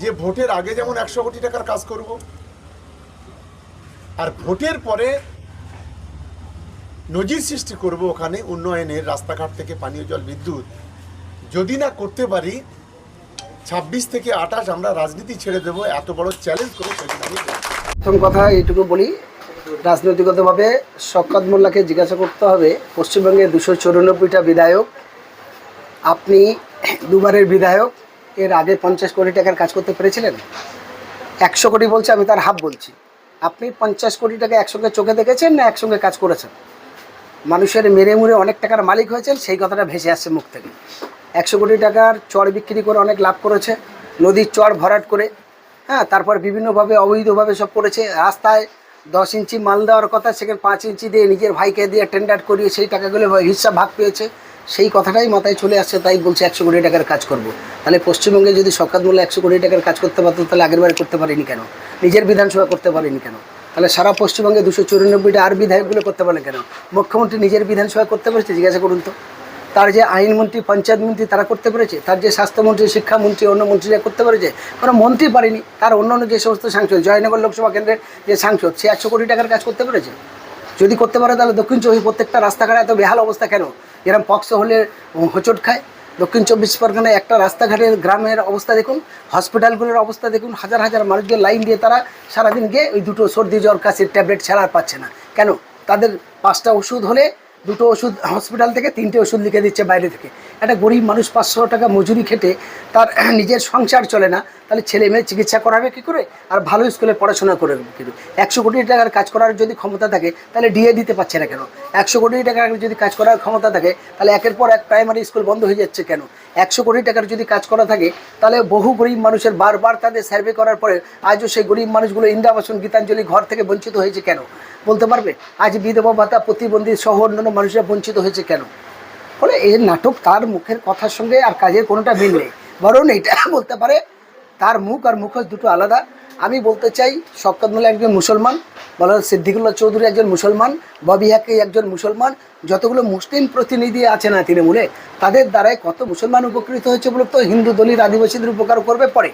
যে ভোটের আগে যেমন একশো কোটি টাকার কাজ করব, আর ভোটের পরে নজির সৃষ্টি করব ওখানে উন্নয়নের রাস্তাঘাট থেকে পানীয় জল, বিদ্যুৎ। যদি না করতে পারি, ছাব্বিশ থেকে আঠাশ আমরা রাজনীতি ছেড়ে দেবো, এত বড় চ্যালেঞ্জ করে সেদিন আমি প্রথম কথা এইটুকু বলি রাজনৈতিকতভাবে শওকত মোল্লাকে জিজ্ঞাসা করতে হবে, পশ্চিমবঙ্গে দুশো চৌরানব্বইটা বিধায়ক, আপনি দুবারের বিধায়ক এর আগে পঞ্চাশ কোটি টাকার কাজ করতে পেরেছিলেন? একশো কোটি বলছে, আমি তার হাফ বলছি। আপনি পঞ্চাশ কোটি টাকা একসঙ্গে চোখে দেখেছেন না একসঙ্গে কাজ করেছেন? মানুষের মেরে মুড়ে অনেক টাকার মালিক হয়েছেন, সেই কথাটা ভেসে আসছে মুখ থেকে। একশো কোটি টাকার চর বিক্রি করে অনেক লাভ করেছে, নদীর চর ভরাট করে হ্যাঁ তারপর বিভিন্নভাবে, অবৈধভাবে সব করেছে। রাস্তায় দশ ইঞ্চি মাল দেওয়ার কথা, সেখানে পাঁচ ইঞ্চি দিয়ে নিজের ভাইকে দিয়ে টেন্ডার করিয়ে সেই টাকাগুলো হিসাব ভাগ পেয়েছে। সেই কথাটাই মাথায় চলে আসছে, তাই বলছে একশো কোটি টাকার কাজ করব। তাহলে পশ্চিমবঙ্গে যদি সরকার মূল্য একশো কোটি টাকার কাজ করতে পারতো, তাহলে আগের বারে করতে পারেনি কেন? নিজের বিধানসভা করতে পারেনি কেন? তাহলে সারা পশ্চিমবঙ্গে দুশো চুরানব্বইটা আর বিধায়কগুলো করতে পারেন কেন? মুখ্যমন্ত্রী নিজের বিধানসভা করতে পেরেছে? জিজ্ঞাসা করুন তো। তার যে আইনমন্ত্রী, পঞ্চায়েত মন্ত্রী, তারা করতে পেরেছে? তার যে স্বাস্থ্যমন্ত্রী, শিক্ষামন্ত্রী, অন্য মন্ত্রীরা করতে পেরেছে? কোনো মন্ত্রী পারেনি। তার অন্য অন্য যে সমস্ত সাংসদ, জয়নগর লোকসভা কেন্দ্রের যে সাংসদ, সে একশো কোটি টাকার কাজ করতে পেরেছে? যদি করতে পারে, তাহলে দক্ষিণ চব্বিশ প্রত্যেকটা রাস্তাঘাটে এত বেহাল অবস্থা কেন? এরকম পক্স হলে হোঁচট খায়। দক্ষিণ চব্বিশ পরগনায় একটা রাস্তাঘাটের গ্রামের অবস্থা দেখুন, হসপিটালগুলোর অবস্থা দেখুন, হাজার হাজার মানুষদের লাইন দিয়ে তারা সারাদিন গিয়ে ওই দুটো সর্দি জ্বর, কাশির ট্যাবলেট ছাড়া আর পাচ্ছে না। কেন? তাদের পাঁচটা ওষুধ হলে দুটো ওষুধ হসপিটাল থেকে, তিনটে ওষুধ লিখে দিচ্ছে বাইরে থেকে। একটা গরিব মানুষ পাঁচশো টাকা মজুরি খেটে তার নিজের সংসার চলে না। তাহলে ছেলে মেয়ে চিকিৎসা করাবে কী করে? আর ভালো স্কুলে পড়াশোনা করে কী করে? একশো কোটি টাকার কাজ করার যদি ক্ষমতা থাকে, তাহলে ডিএ দিতে পারছে না কেন? একশো কোটি টাকার যদি কাজ করার ক্ষমতা থাকে, তাহলে একের পর এক প্রাইমারি স্কুল বন্ধ হয়ে যাচ্ছে কেন? একশো কোটি টাকার যদি কাজ করা থাকে, তাহলে বহু গরিব মানুষের বারবার তাদের সার্ভে করার পরে আজও সেই গরিব মানুষগুলো ইন্দাবাসন গীতাঞ্জলি ঘর থেকে বঞ্চিত হয়েছে কেন? বলতে পারবে? আজ বিধবা ভাতা, প্রতিবন্ধী সহ অন্যান্য মানুষরা বঞ্চিত হয়েছে কেন? ফলে এই নাটক তার মুখের কথার সঙ্গে আর কাজের কোনোটা মিল নেই। বরং এটা বলতে পারে তার মুখ আর মুখোশ দুটো আলাদা। আমি বলতে চাই শকত মোল্লা একজন মুসলমান বলা সিদ্দিকুল্লাহ চৌধুরী একজন মুসলমান, ববি হাকি একজন মুসলমান, যতগুলো মুসলিম প্রতিনিধি আছে না তৃণমূলে, তাদের দ্বারাই কত মুসলমান উপকৃত হয়েছে বলে তো? হিন্দু দলিত আদিবাসীদের উপকার করবে পরে।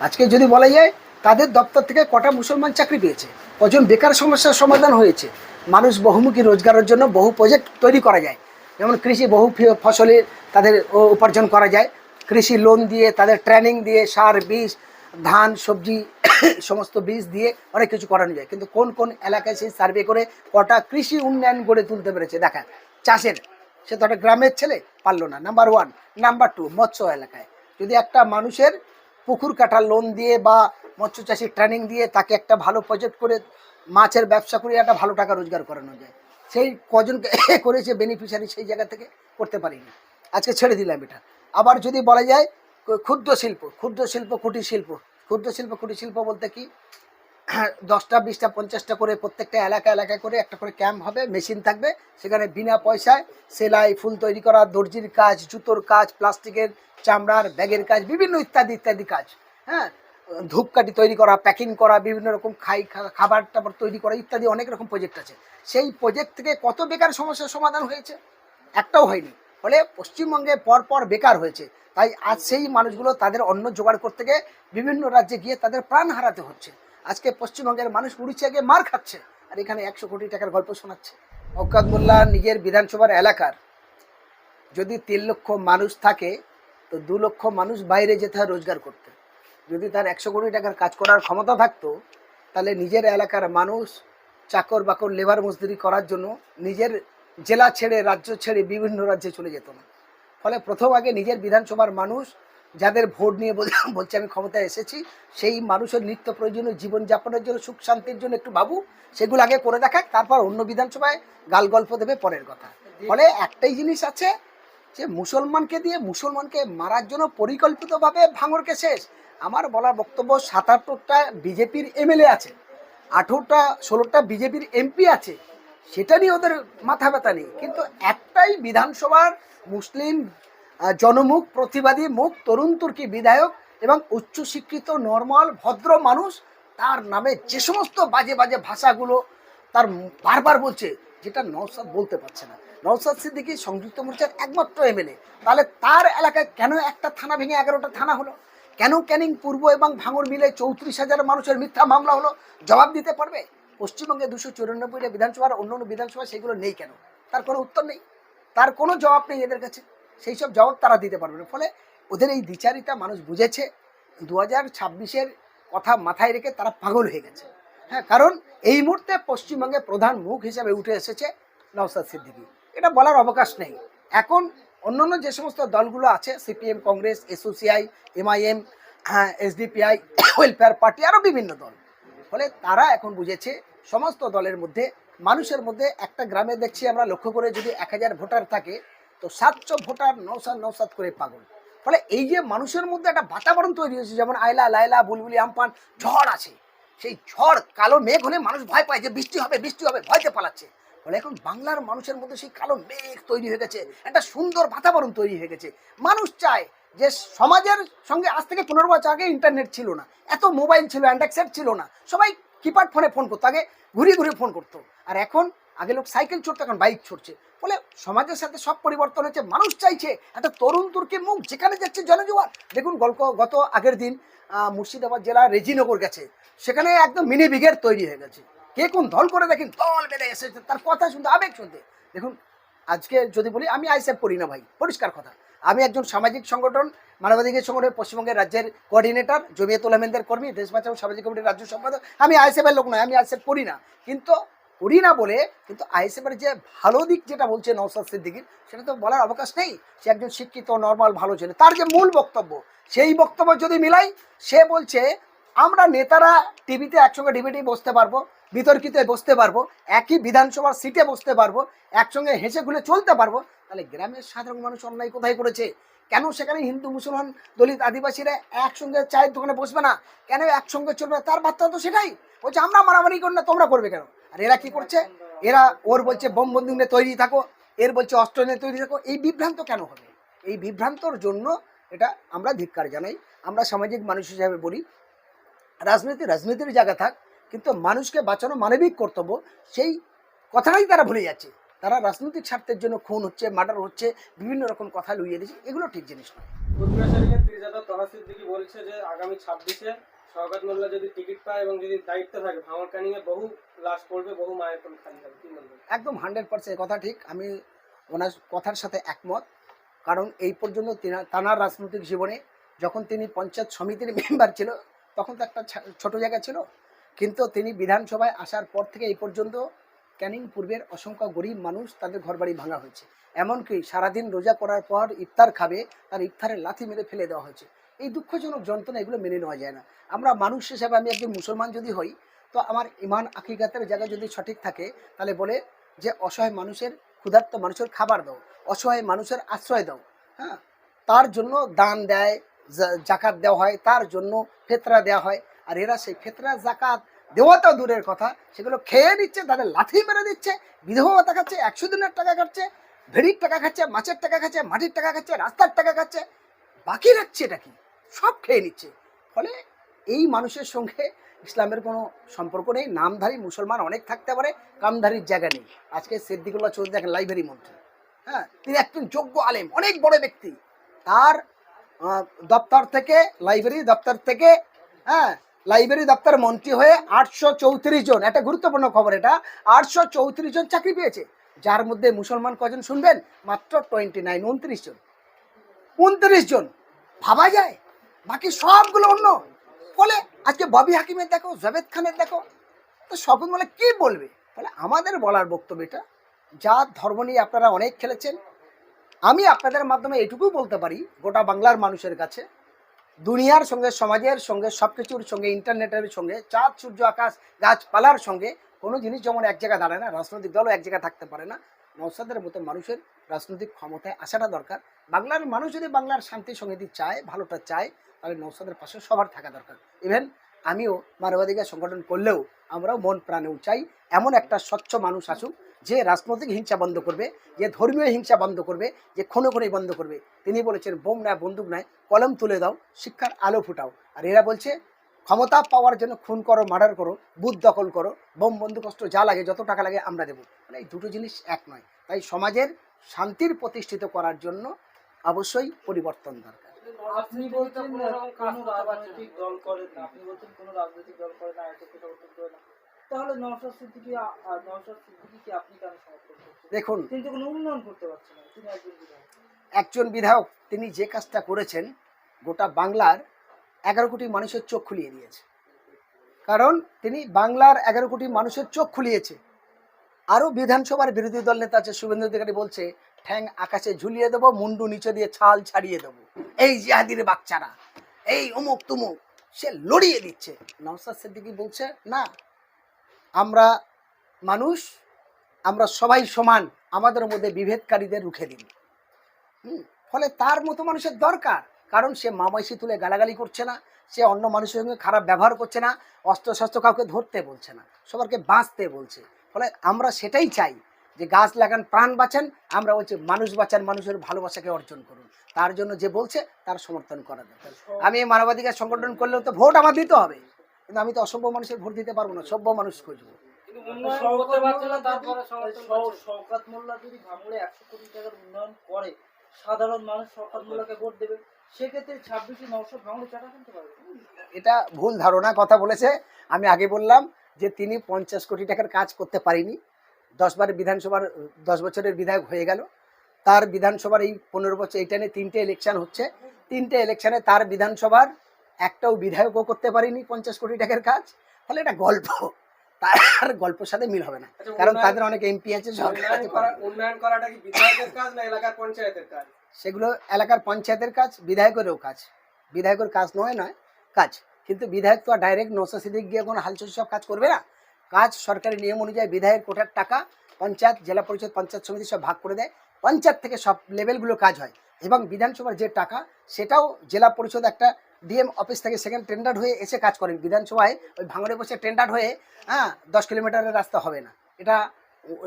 আজকে যদি বলা যায়, তাদের দপ্তর থেকে কটা মুসলমান চাকরি পেয়েছে? কজন বেকার সমস্যার সমাধান হয়েছে? মানুষ বহুমুখী রোজগারের জন্য বহু প্রজেক্ট তৈরি করা যায়। যেমন কৃষি, বহু ফি- ফসলে তাদের উপার্জন করা যায়। কৃষি লোন দিয়ে, তাদের ট্রেনিং দিয়ে, সার, বীজ, ধান, সবজি, সমস্ত বীজ দিয়ে অনেক কিছু করানো যায়। কিন্তু কোন কোন এলাকায় সেই সার্ভে করে কটা কৃষি উন্নয়ন গড়ে তুলতে পেরেছে? দেখা চাষের, সে তো একটা গ্রামের ছেলে, পারল না। নাম্বার ওয়ান নাম্বার টু মৎস্য এলাকায়। যদি একটা মানুষের পুকুর কাটার লোন দিয়ে বা মৎস্য চাষির ট্রেনিং দিয়ে তাকে একটা ভালো প্রজেক্ট করে মাছের ব্যবসা করে একটা ভালো টাকা রোজগার করানো যায়। সেই কজনকে করেছে বেনিফিশিয়ারি সেই জায়গা থেকে করতে পারিনি। আজকে ছেড়ে দিলাম এটা। আবার যদি বলা যায়, ক্ষুদ্র শিল্প ক্ষুদ্র শিল্প, কুটির শিল্প। ক্ষুদ্র শিল্প, কুটির শিল্প বলতে কি? দশটা, বিশটা, পঞ্চাশটা করে প্রত্যেকটা এলাকা এলাকায় করে একটা করে ক্যাম্প হবে, মেশিন থাকবে। সেখানে বিনা পয়সায় সেলাই, ফুল তৈরি করা, দর্জির কাজ, জুতোর কাজ, প্লাস্টিকের চামড়ার, ব্যাগের কাজ, বিভিন্ন ইত্যাদি ইত্যাদি কাজ। হ্যাঁ? ধূপকাঠি তৈরি করা, প্যাকিং করা, বিভিন্ন রকম খাই খাবার টাবার তৈরি করা, ইত্যাদি অনেক রকম প্রজেক্ট আছে। সেই প্রজেক্ট থেকে কত বেকার সমস্যার সমাধান হয়েছে? একটাও হয়নি। ফলে পশ্চিমবঙ্গে পর পর বেকার হয়েছে। তাই আজ সেই মানুষগুলো তাদের অন্ন জোগাড় করতে গিয়ে বিভিন্ন রাজ্যে গিয়ে তাদের প্রাণ হারাতে হচ্ছে। আজকে পশ্চিমবঙ্গের মানুষ উড়িষ্যা গিয়ে মার খাচ্ছে আর এখানে একশো কোটি টাকার গল্প শোনাচ্ছে। অকাত মোল্লা নিজের বিধানসভার এলাকার। যদি তিন লক্ষ মানুষ থাকে, তো দু লক্ষ মানুষ বাইরে যেতে হয় রোজগার করতে। যদি তার একশো কোটি টাকার কাজ করার ক্ষমতা থাকতো, তাহলে নিজের এলাকার মানুষ চাকর বাকর লেবার মজদুরি করার জন্য নিজের জেলা ছেড়ে, রাজ্য ছেড়ে বিভিন্ন রাজ্যে চলে যেত না। ফলে প্রথম আগে নিজের বিধানসভার মানুষ যাদের ভোট নিয়ে বল- বলছে আমি ক্ষমতায় এসেছি, সেই মানুষের নিত্য প্রয়োজনীয় জীবনযাপনের জন্য সুখ শান্তির জন্য একটু ভাবু সেগুলো আগে করে দেখাক, তারপর অন্য বিধানসভায় গাল গল্প দেবে পরের কথা। ফলে একটাই জিনিস আছে যে, মুসলমানকে দিয়ে মুসলমানকে মারার জন্য পরিকল্পিতভাবে ভাঙরকে শেষ। আমার বলার বক্তব্য সাতাত্তরটা বিজেপির এমএলএ আছে, আঠেরোটা, ষোলোটা বিজেপির এমপি আছে সেটা নিয়ে ওদের মাথা ব্যথা নেই। কিন্তু একটাই বিধানসভার মুসলিম জনমুখ, প্রতিবাদী মুখ, তরুণ তুর্কি বিধায়ক এবং উচ্চশিক্ষিত নর্মাল, ভদ্র মানুষ, তার নামে যে সমস্ত বাজে বাজে ভাষাগুলো তার বারবার বলছে, যেটা নওসাদ বলতে পারছে না। নওসাদ সিদ্দিকী সংযুক্ত মোর্চার একমাত্র এমএলএ। তাহলে তার এলাকায় কেন একটা থানা ভেঙে এগারোটা থানা হলো? কেন ক্যানিং পূর্ব এবং ভাঙর মিলে চৌত্রিশ হাজার মানুষের মিথ্যা মামলা হলো? জবাব দিতে পারবে? পশ্চিমবঙ্গে দুশো চুরানব্বইটা বিধানসভার অন্য অন্য বিধানসভা সেগুলো নেই কেন? তার কোনো উত্তর নেই। তার কোনো জবাব নেই এদের কাছে। সেই সব জবাব তারা দিতে পারবে না। ফলে ওদের এই দ্বিচারিতা মানুষ বুঝেছে। দু হাজার ছাব্বিশের কথা মাথায় রেখে তারা পাগল হয়ে গেছে। হ্যাঁ কারণ এই মুহূর্তে পশ্চিমবঙ্গে প্রধান মুখ হিসেবে উঠে এসেছে নওসাদ সিদ্দিকী। এটা বলার অবকাশ নেই। এখন অন্যান্য যে সমস্ত দলগুলো আছে, সিপিএম, কংগ্রেস, এসওসিআই, এমআইএম হ্যাঁ এসডিপিআই, ওয়েলফেয়ার পার্টি আরও বিভিন্ন দল। ফলে তারা এখন বুঝেছে সমস্ত দলের মধ্যে, মানুষের মধ্যে একটা গ্রামে দেখছি আমরা লক্ষ্য করে যদি এক হাজার ভোটার থাকে, তো সাতশো ভোটার নৌসাদ নৌসাদ করে পাগল। ফলে এই যে মানুষের মধ্যে একটা বাতাবরণ তৈরি হয়েছে, যেমন আয়লা, লায়লা, বুলবুলি, আমপান, ঝড় আছে। সেই ঝড়, কালো মেঘ হলে মানুষ ভয় পায় যে বৃষ্টি হবে বৃষ্টি হবে, ভয়তে পালাচ্ছে। ফলে এখন বাংলার মানুষের মধ্যে সেই কালো মেঘ তৈরি হয়ে গেছে, একটা সুন্দর বাতাবরণ তৈরি হয়ে গেছে। মানুষ চায় যে সমাজের সঙ্গে আজ থেকে পনেরো বছর আগে ইন্টারনেট ছিল না, এত মোবাইল ছিল অ্যান্ড্রয়েড সেট ছিল না। সবাই কিপ্যাড ফোনে ফোন করতো, আগে ঘুরিয়ে ঘুরিয়ে ফোন করতো। আর এখন আগে লোক সাইকেল ছুটতো এখন বাইক ছুটছে ফলে সমাজের সাথে সব পরিবর্তন হচ্ছে মানুষ চাইছে একটা তরুণ তুর্কি মুখ যেখানে যাচ্ছে জনজোয়ার দেখুন, গল্প, গত আগের দিন মুর্শিদাবাদ জেলার রেজিনগর গেছে। সেখানে একদম মিনি ব্রিগেড তৈরি হয়ে গেছে। কে কোন দল করে দেখেন, দল বেড়ে এসেছে, তার কথা শুনতে, আবেগ শুনতে। দেখুন, আজকে যদি বলি, আমি আইসেপ করি না ভাই, পরিষ্কার কথা। আমি একজন সামাজিক সংগঠন, মানবাধিকার সংগঠনের পশ্চিমবঙ্গের রাজ্যের কোঅর্ডিনেটর জমিয়তুল আহমেদের কর্মী, দেশ বাঁচাও সামাজিক কমিটির রাজ্য সম্পাদক। আমি আইএসএফের লোক নয়, আমি আইএসএফ করি না। কিন্তু করি না বলে, কিন্তু আইএসএফের যে ভালো দিক যেটা বলছে নৌসাদ সিদ্দিকির, সেটা তো বলার অবকাশ নেই। সে একজন শিক্ষিত নর্মাল ভালো ছেলে। তার যে মূল বক্তব্য, সেই বক্তব্য যদি মিলাই, সে বলছে, আমরা নেতারা টিভিতে একসঙ্গে ডিবেটে বসতে পারব, বিতর্কিত বসতে পারব, একই বিধানসভার সিটে বসতে পারব, একসঙ্গে হেসে খুলে চলতে পারব তাহলে গ্রামের সাধারণ মানুষ অন্যায় কোথায় করেছে? কেন সেখানে হিন্দু, মুসলমান, দলিত, আদিবাসীরা একসঙ্গে চায়ের দোকানে বসবে না? কেন একসঙ্গে চলবে না? তার বার্তা তো সেটাই। বলছে, আমরা মারামারি করি না, তোমরা করবে কেন? আর এরা কি করছে? এরা, ওর বলছে, বোম বন্দুক নিয়ে তৈরি থাকো। এর বলছে, অস্ত্র নিয়ে তৈরি থাকো। এই বিভ্রান্ত কেন হবে? এই বিভ্রান্তর জন্য এটা আমরা ধিক্কার জানাই। আমরা সামাজিক মানুষ হিসাবে বলি, রাজনীতি রাজনীতির জায়গা থাক, কিন্তু মানুষকে বাঁচানো মানবিক কর্তব্য, সেই কথাটাই তারা ভুলে যাচ্ছে। তারা রাজনৈতিক স্বার্থের জন্য খুন হচ্ছে মার্ডার হচ্ছে বিভিন্ন রকম কথা লুইয়ে দিচ্ছে এগুলো ঠিক জিনিস নয়। বলছে যে আগামী ছাব্বিশে শওকত মোল্লা যদি টিকিট পায় এবং যদি দায়িত্ব থাকে ভাঙর ক্যানিং এ বহু লাশ পড়বে বহু মায়ের কোল খালি হবে। কি বলবেন? একদম হান্ড্রেড পার্সেন্ট কথা ঠিক আমি ওনার কথার সাথে একমত কারণ এই পর্যন্ত তিনা- তানার রাজনৈতিক জীবনে যখন তিনি পঞ্চায়েত সমিতির মেম্বার ছিল তখন তো একটা ছোট জায়গা ছিল কিন্তু তিনি বিধানসভায় আসার পর থেকে এই পর্যন্ত ক্যানিং পূর্বের অসংখ্য গরিব মানুষ তাদের ঘরবাড়ি ভাঙা হয়েছে। এমনকি সারাদিন রোজা করার পর ইফতার খাবে, তার ইফতারের লাথি মেরে ফেলে দেওয়া হয়েছে। এই দুঃখজনক যন্ত্রণা এগুলো মেনে নেওয়া যায় না। আমরা মানুষ হিসেবে আমি একজন মুসলমান যদি হই, তো আমার ইমান আকিকাতের জায়গা যদি সঠিক থাকে, তাহলে বলে যে অসহায় মানুষের ক্ষুধার্ত মানুষের খাবার দাও, অসহায় মানুষের আশ্রয় দাও। হ্যাঁ? তার জন্য দান দেয় জাকাত দেওয়া হয়, তার জন্য ফেতরা দেওয়া হয়। আর এরা সেই ফেতরা, জাকাত দেওয়া দূরের কথা, সেগুলো খেয়ে নিচ্ছে, তাদের লাথি মেরে দিচ্ছে, বিধবা ভাতা খাচ্ছে, একশো দিনের টাকা খাচ্ছে, ভেড়ির টাকা খাচ্ছে, মাছের টাকা খাচ্ছে, মাটির টাকা খাচ্ছে, রাস্তার টাকা খাচ্ছে, বাকি রাখছে এটা কি? সব খেয়ে নিচ্ছে। ফলে এই মানুষের সঙ্গে ইসলামের কোনো সম্পর্ক নেই, নামধারী মুসলমান অনেক থাকতে পারে, কামধারীর জায়গা নেই। আজকে সিদ্দিকুল্লাহ চৌধুরী দেখেন লাইব্রেরি মন্ত্রী হ্যাঁ তিনি একজন যোগ্য আলেম, অনেক বড় ব্যক্তি। তার দপ্তর থেকে, লাইব্রেরি দপ্তর থেকে হ্যাঁ লাইব্রেরি দপ্তর মন্ত্রী হয়ে আটশো চৌত্রিশ জন, একটা গুরুত্বপূর্ণ খবর এটা, আটশো চৌত্রিশ জন চাকরি পেয়েছে। যার মধ্যে মুসলমান কজন শুনবেন? মাত্র টোয়েন্টি নাইন উনত্রিশ জন। উনত্রিশ জন। ভাবা যায়? বাকি সবগুলো অন্য। ফলে আজকে ববি হাকিমের দেখো, জাভেদ খানের দেখো। তো সকল বলে, কি বলবে? ফলে আমাদের বলার বক্তব্য এটা। যা ধর্ম নিয়ে আপনারা অনেক খেলেছেন। আমি আপনাদের মাধ্যমে এটুকু বলতে পারি, গোটা বাংলার মানুষের কাছে। দুনিয়ার সঙ্গে, সমাজের সঙ্গে সব কিছুর সঙ্গে, ইন্টারনেটের সঙ্গে, চাঁদ, সূর্য, আকাশ, গাছপালার সঙ্গে কোনো জিনিস যেমন এক জায়গায় দাঁড়ায় না, রাজনৈতিক দলও এক জায়গায় থাকতে পারে না। নৌসাদের মতো মানুষের রাজনৈতিক ক্ষমতায় আসাটা দরকার। বাংলার মানুষ যদি বাংলার শান্তি সংগীতি চায়, ভালোটা চায়, তাহলে নৌসাদের পাশে সবার থাকা দরকার। ইভেন আমিও মানবাধিকার সংগঠন করলেও আমরাও মন প্রাণেও চাই, এমন একটা স্বচ্ছ মানুষ আসুক যে রাজনৈতিক হিংসা বন্ধ করবে, যে ধর্মীয় হিংসা বন্ধ করবে, যে খুনি বন্ধ করবে। তিনি বলেছেন, বোম নেয় বন্দুক নেয় কলম তুলে দাও, শিক্ষার আলো ফুটাও। আর এরা বলছে, ক্ষমতা পাওয়ার জন্য খুন করো, মার্ডার করো, বুথ দখল করো, বোম বন্দুক অস্ত্র যা লাগে, যত টাকা লাগে আমরা দেবো। মানে এই দুটো জিনিস এক নয়। তাই সমাজের শান্তির প্রতিষ্ঠিত করার জন্য অবশ্যই পরিবর্তন দরকার। আপনি বলছেন কোনো। রাজনৈতিক দল করে না, আপনি বলছেন কোনো রাজনৈতিক দল করে না। তাহলে নওশাদ সিদ্দিকি নওশাদ সিদ্দিকিকে আপনি কেন সমর্থন করছেন? দেখুন। তিনি তো কোনো উন্নয়ন করতে পারছেন না তিনি একজন বিধায়ক। একজন বিধায়ক তিনি যে কাজটা করেছেন গোটা বাংলার এগারো কোটি মানুষের চোখ খুলিয়ে দিয়েছে। কারণ তিনি বাংলার এগারো কোটি মানুষের চোখ খুলিয়েছে। আরও বিধানসভার বিরোধী দল নেতা আছে শুভেন্দু অধিকারী বলছে ঠ্যাং আকাশে ঝুলিয়ে দেবো মুন্ডু নিচে দিয়ে ছাল ছাড়িয়ে দেবো। এই জিহাদির বাচ্চারা এই অমুক তুমুক সে লড়িয়ে দিচ্ছে। নওসাদ সিদ্দিকি বলছে না আমরা মানুষ আমরা সবাই সমান আমাদের মধ্যে বিভেদকারীদের রুখে দিন। হুম, ফলে তার মতো মানুষের দরকার। কারণ সে মামাইশি তুলে গালাগালি করছে না সে অন্য মানুষের সঙ্গে খারাপ ব্যবহার করছে না অস্ত্র শস্ত্র কাউকে ধরতে বলছে না সবারকে বাঁচতে বলছে। ফলে আমরা সেটাই চাই যে গাছ লাগান প্রাণ বাঁচান আমরা বলছি মানুষ বাঁচান মানুষের ভালোবাসাকে অর্জন করুন। তার জন্য যে বলছে তার সমর্থন করা দরকার। আমি এই মানবাধিকার সংগঠন করলেও তো ভোট আমার দিতে হবে। কিন্তু আমি তো অসভ্য মানুষের ভোট দিতে পারব না সভ্য মানুষ খুঁজবো। শওকাত মোল্লা যদি ভাঙড়ে একশো কোটি টাকার উন্নয়ন করে সাধারণ মানুষ শওকাত মোল্লাকে ভোট দেবে সেক্ষেত্রে ছাব্বিশে নশো ভাঙড়ে চাকা কিনতে পারবে। এটা ভুল ধারণা কথা বলেছে। আমি আগে বললাম যে তিনি পঞ্চাশ কোটি টাকার কাজ করতে পারিনি। দশবার বিধানসভার দশ বছরের বিধায়ক হয়ে গেল। তার বিধানসভার এই পনেরো বছর এইটা নিয়ে তিনটে ইলেকশন হচ্ছে। তিনটে ইলেকশনে তার বিধানসভার একটাও বিধায়কও করতে পারিনি পঞ্চাশ কোটি টাকার কাজ ফলে এটা গল্প। তার গল্পের সাথে মিল হবে না। আচ্ছা, কারণ তাদের অনেক এমপি আছে উন্নয়ন আছে, করা উন্নয়ন করাটা কি বিধায়কের কাজ না এলাকার পঞ্চায়েতের কাজ? সেগুলো এলাকার পঞ্চায়েতের কাজ বিধায়কেরও কাজ। বিধায়কের কাজ নয় নয় কাজ। কিন্তু বিধায়ক তো আর ডাইরেক্ট নশো সিদ্দিক গিয়ে কোনো হালচল সব কাজ করবে না। কাজ সরকারি নিয়ম অনুযায়ী বিধায়ক কোটার টাকা পঞ্চায়েত জেলা পরিষদ পঞ্চায়েত সমিতি সব ভাগ করে দেয়। পঞ্চায়েত থেকে সব লেভেলগুলো কাজ হয়। এবং বিধানসভার যে টাকা সেটাও জেলা পরিষদ একটা ডিএম অফিস থেকে সেকেন্ড টেন্ডার হয়ে এসে কাজ করেন। বিধানসভায় ওই ভাঙড়ে বসে টেন্ডার হয়ে হ্যাঁ দশ কিলোমিটারের রাস্তা হবে না। এটা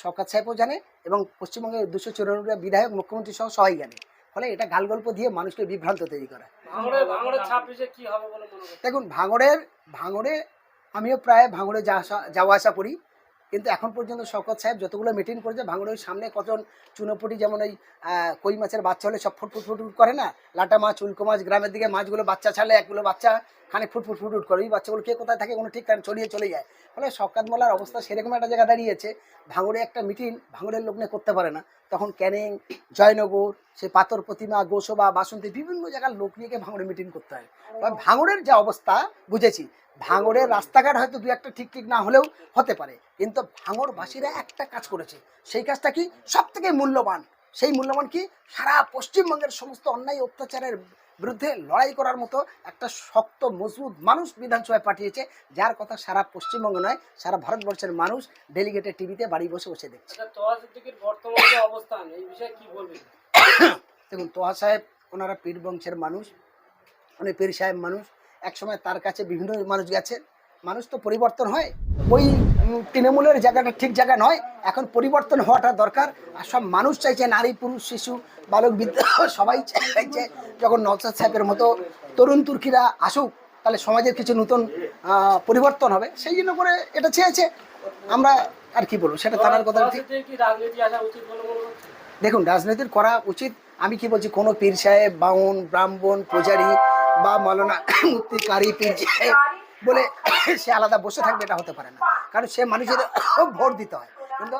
শওকাত সাহেবও জানে এবং পশ্চিমবঙ্গের দুশো চুরানব্বই বিধায়ক মুখ্যমন্ত্রী সহ সবাই জানে। ফলে এটা গাল গল্প দিয়ে মানুষকে বিভ্রান্ত তৈরি করা। দেখুন ভাঙড়ের ভাঙড়ে আমিও প্রায় ভাঙড়ে যাওয়া আসা করি। কিন্তু এখন পর্যন্ত শওকত সাহেব যতগুলো মিটিং করেছে, ভাঙড়ের সামনে কতজন চুনোপুটি যেমন ওই কই মাছের বাচ্চা হলে সব ফুটফুট ফুটফুট করে না? লাটা মাছ, উল্কো মাছ, গ্রামের দিকে মাছগুলো বাচ্চা ছাড়লে একগুলো বাচ্চা খানে ফুটফুট ফুটফুট করে। ওই বাচ্চাগুলো কে কোথায় থাকে কোনো ঠিক কারণ ছড়িয়ে চলে যায়। ফলে শওকাত মোল্লার অবস্থা সেরকম একটা জায়গা দাঁড়িয়েছে, ভাঙড়ে একটা মিটিং ভাঙড়ের লোক করতে পারে না। তখন ক্যানিং, জয়নগর, সে পাথর প্রতিমা, গোসবা, বাসন্তী বিভিন্ন জায়গার লোক নিয়ে ভাঙড়ে মিটিং করতে হয়। ভাঙড়ের যে অবস্থা, বুঝেছি, ভাঙড়ের রাস্তাঘাট হয়তো দু একটা ঠিক ঠিক না হলেও হতে পারে। কিন্তু ভাঙড়বাসীরা একটা কাজ করেছে, সেই কাজটা কি সব থেকে মূল্যবান? সেই মূল্যবান কি সারা পশ্চিমবঙ্গের সমস্ত অন্যায় অত্যাচারের বিরুদ্ধে লড়াই করার মতো একটা শক্ত মজবুত মানুষ বিধানসভায় পাঠিয়েছে যার কথা সারা পশ্চিমবঙ্গ নয় সারা ভারতবর্ষের মানুষ ডেলিগেটের টিভিতে বাড়ি বসে বসে দেখছে। আচ্ছা দেখুন তোহা সাহেব ওনারা পীর বংশের মানুষ উনি পীর সাহেব মানুষ। একসময় তার কাছে বিভিন্ন মানুষ গেছে মানুষ তো পরিবর্তন হয়। ওই তৃণমূলের জায়গাটা ঠিক জায়গা নয়। এখন পরিবর্তন হওয়াটা দরকার। আর সব মানুষ চাইছে নারী পুরুষ শিশু বালক বিদ্যা সবাই চাইছে যখন নওসাদ সাহেবের মতো তরুণ তুর্কিরা আসুক তাহলে সমাজের কিছু নতুন পরিবর্তন হবে। সেই জন্য করে এটা চেয়েছে। আমরা আর কি বলব? সেটা তার কথা দেখুন রাজনীতির করা উচিত। আমি কি বলছি কোনো পীর সাহেব বাউন ব্রাহ্মণ পূজারী বা মৌলানা মুক্তি কারি পীর সাহেব বলে সে আলাদা বসে থাকবে, এটা হতে পারে না। কারণ সে মানুষের ভোট দিতে হয়। কিন্তু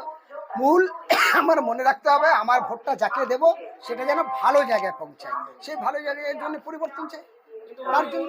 মূল আমার মনে রাখতে হবে, আমার ভোটটা যাকে দেব, সেটা যেন ভালো জায়গায় পৌঁছায়। সেই ভালো জায়গায় জন্য পরিবর্তন চাই তার জন্য